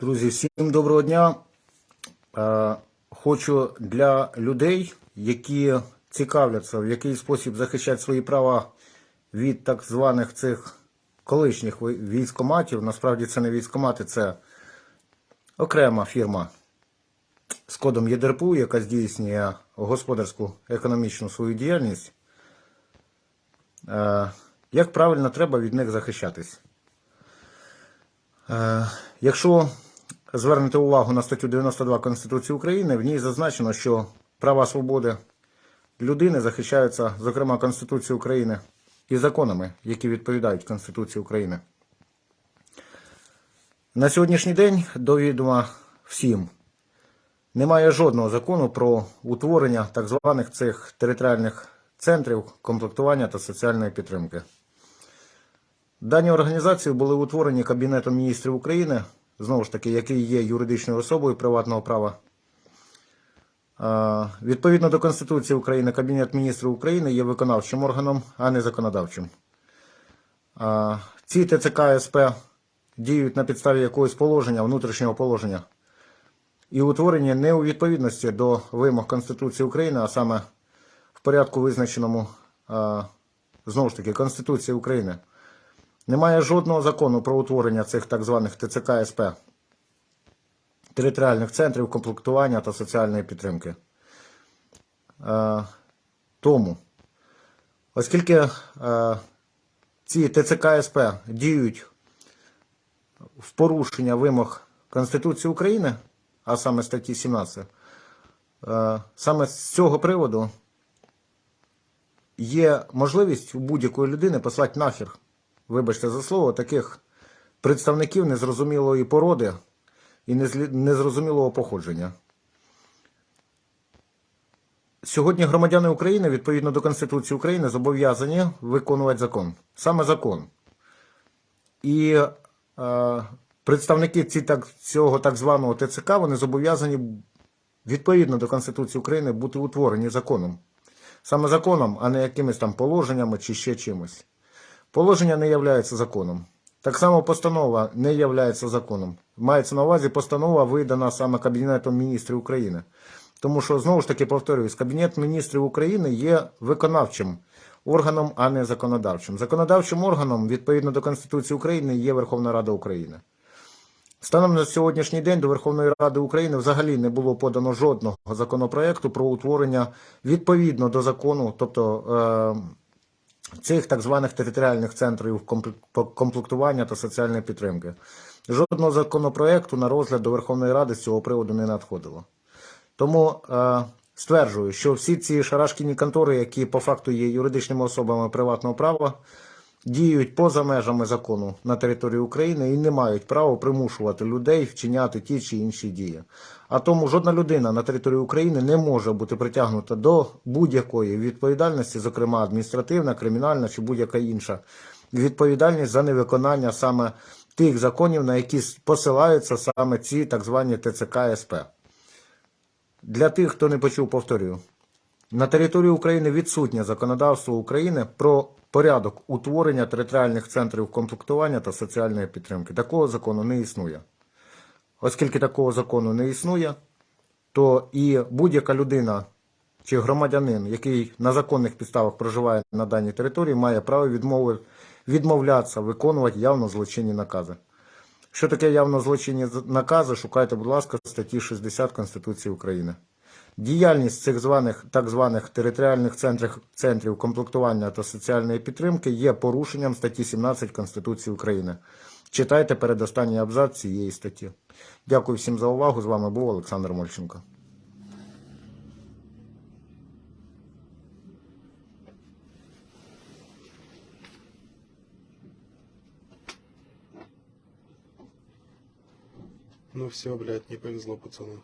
Друзі, всім доброго дня. Е, Хочу для людей, які цікавляться, в який спосіб захищати свої права від так званих цих колишніх військоматів. Насправді це не військомати, це окрема фірма з кодом ЄДРПУ, яка здійснює господарську економічну свою діяльність. Е, Як правильно треба від них захищатись? Е, Якщо звернете увагу на статтю 92 Конституції України, в ній зазначено, що права свободи людини захищаються, зокрема, Конституцією України і законами, які відповідають Конституції України. На сьогоднішній день до відома всім немає жодного закону про утворення так званих цих територіальних центрів комплектування та соціальної підтримки. Дані організації були утворені Кабінетом міністрів України, знову ж таки, який є юридичною особою приватного права. Відповідно до Конституції України, Кабінет міністрів України є виконавчим органом, а не законодавчим. Ці ТЦК СП діють на підставі якогось положення, внутрішнього положення, і утворені не у відповідності до вимог Конституції України, а саме в порядку, визначеному знову ж таки Конституції України. Немає жодного закону про утворення цих так званих ТЦК СП, територіальних центрів комплектування та соціальної підтримки. Е, тому, оскільки е, ці ТЦК СП діють в порушення вимог Конституції України, а саме статті 17, е, саме з цього приводу є можливість у будь-якої людини послати нахер вибачте за слово, таких представників незрозумілої породи і незрозумілого походження. Сьогодні громадяни України, відповідно до Конституції України, зобов'язані виконувати закон. Саме закон. І е, представники ці, так, цього так званого ТЦК вони зобов'язані відповідно до Конституції України бути утворені законом. Саме законом, а не якимись там положеннями чи ще чимось. Положення не є законом. Так само постанова не є законом. Мається на увазі постанова видана саме Кабінетом міністрів України. Тому що, знову ж таки, повторююсь, Кабінет міністрів України є виконавчим органом, а не законодавчим. Законодавчим органом, відповідно до Конституції України, є Верховна Рада України. Станом на сьогоднішній день до Верховної Ради України взагалі не було подано жодного законопроекту про утворення відповідно до закону, тобто е, цих так званих територіальних центрів комплектування та соціальної підтримки. Жодного законопроекту на розгляд до Верховної Ради з цього приводу не надходило. Тому е, стверджую, що всі ці шарашкіні контори, які по факту є юридичними особами приватного права, діють поза межами закону на території України і не мають права примушувати людей вчиняти ті чи інші дії. А тому жодна людина на території України не може бути притягнута до будь-якої відповідальності, зокрема адміністративна, кримінальна чи будь-яка інша відповідальність за невиконання саме тих законів, на які посилаються саме ці так звані ТЦК СП. Для тих, хто не почув, повторюю. На території України відсутнє законодавство України про порядок утворення територіальних центрів комплектування та соціальної підтримки. Такого закону не існує. Оскільки такого закону не існує, то і будь-яка людина чи громадянин, який на законних підставах проживає на даній території, має право відмовлятися виконувати явно злочинні накази. Що таке явно злочинні накази? Шукайте, будь ласка, статті 60 Конституції України. Діяльність цих званих так званих територіальних центрів, центрів комплектування та соціальної підтримки є порушенням статті 17 Конституції України. Читайте передостанній абзац цієї статті. Дякую всім за увагу. З вами був Олександр Мольченко. Ну все, блядь, не повезло пацану.